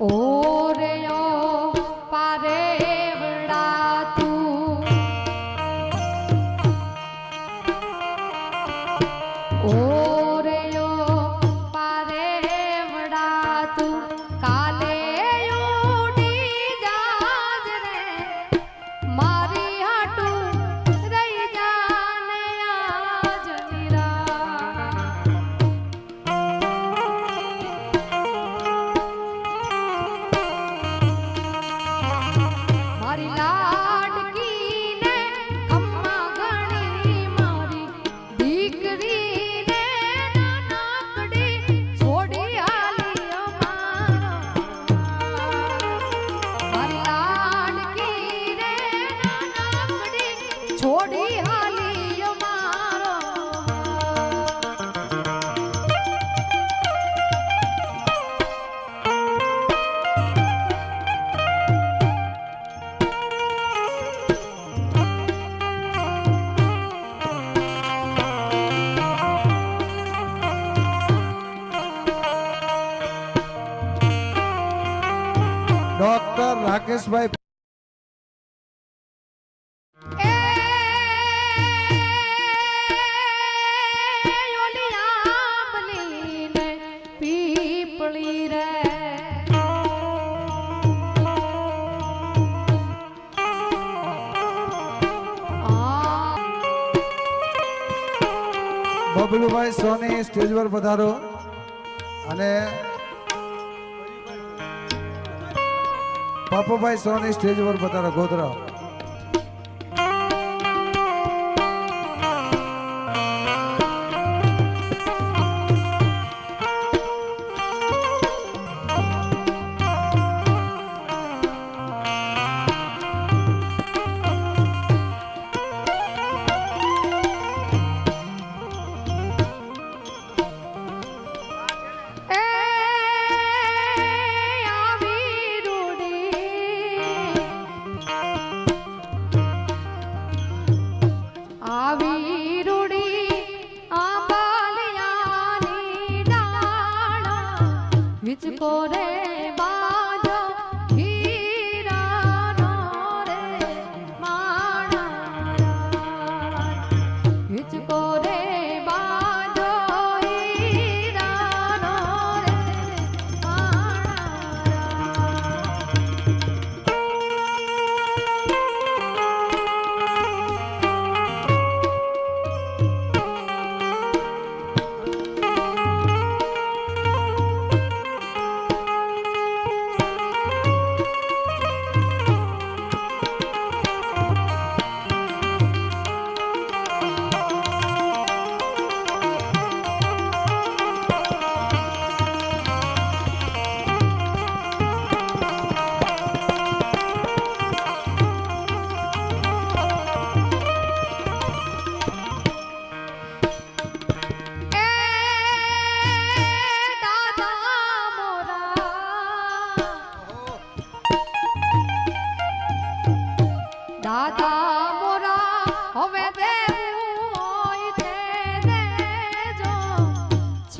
哦。हमारी लाल પરેશભાઈ બબલુભાઈ સોની stage પર પધારો. અને પાપુભાઈ સોની સ્ટેજ પર પોતાના ગોધરા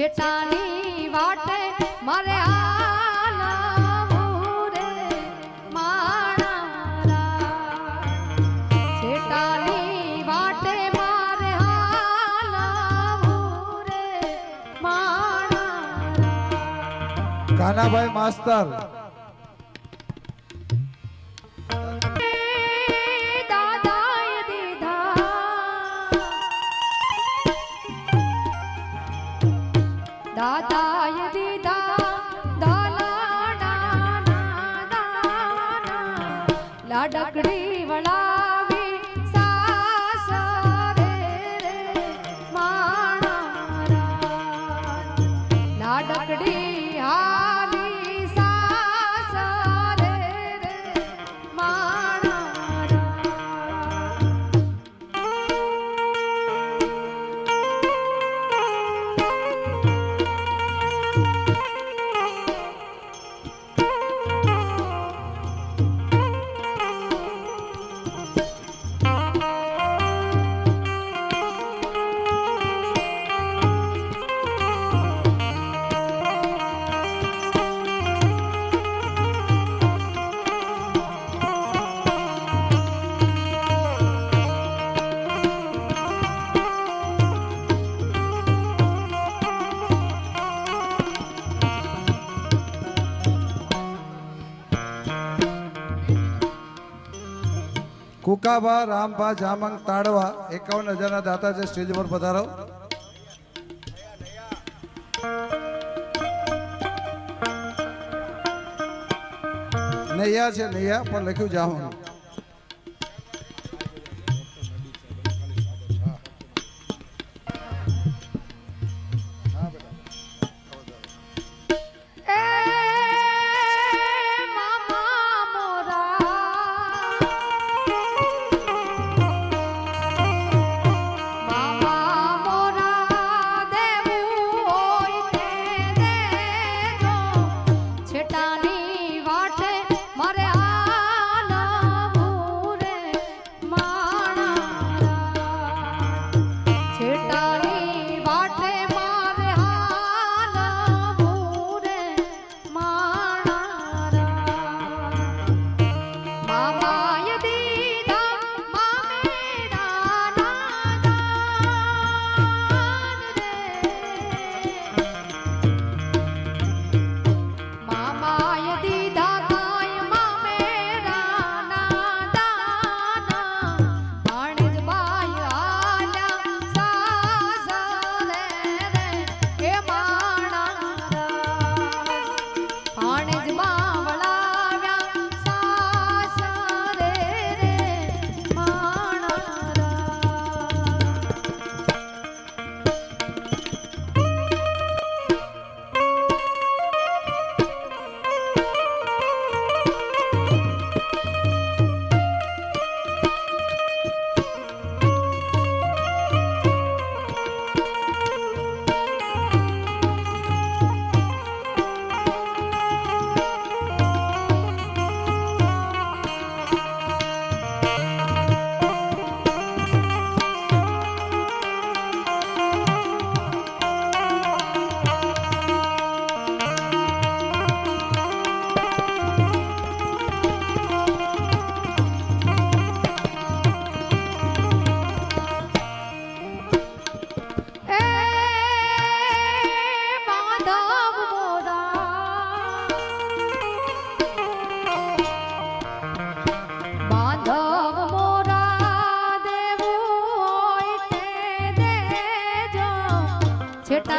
છેટાની વાટે મારે આલાવું રે મારા છેટાની વાટે મારે આલાવું રે મારા કાનાભાઈ માસ્તર. લાડકડી મુકાભા રામભા, જામંગ, તાડવા, એકાવન હજારના દાતા છે સ્ટેજ પર પધારો. નૈયા છે, નૈયા, પણ લખ્યું જામંગ.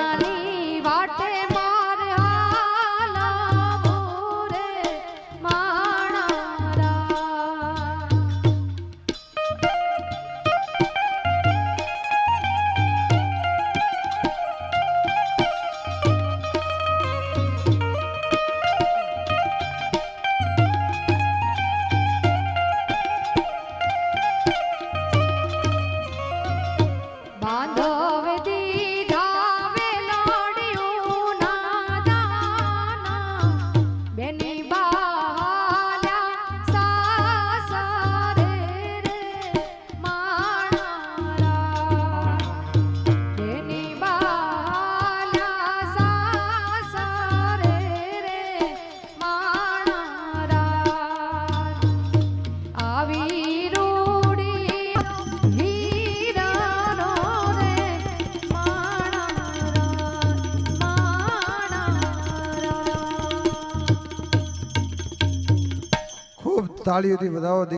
તારી વાટે તાળીઓથી વધાવો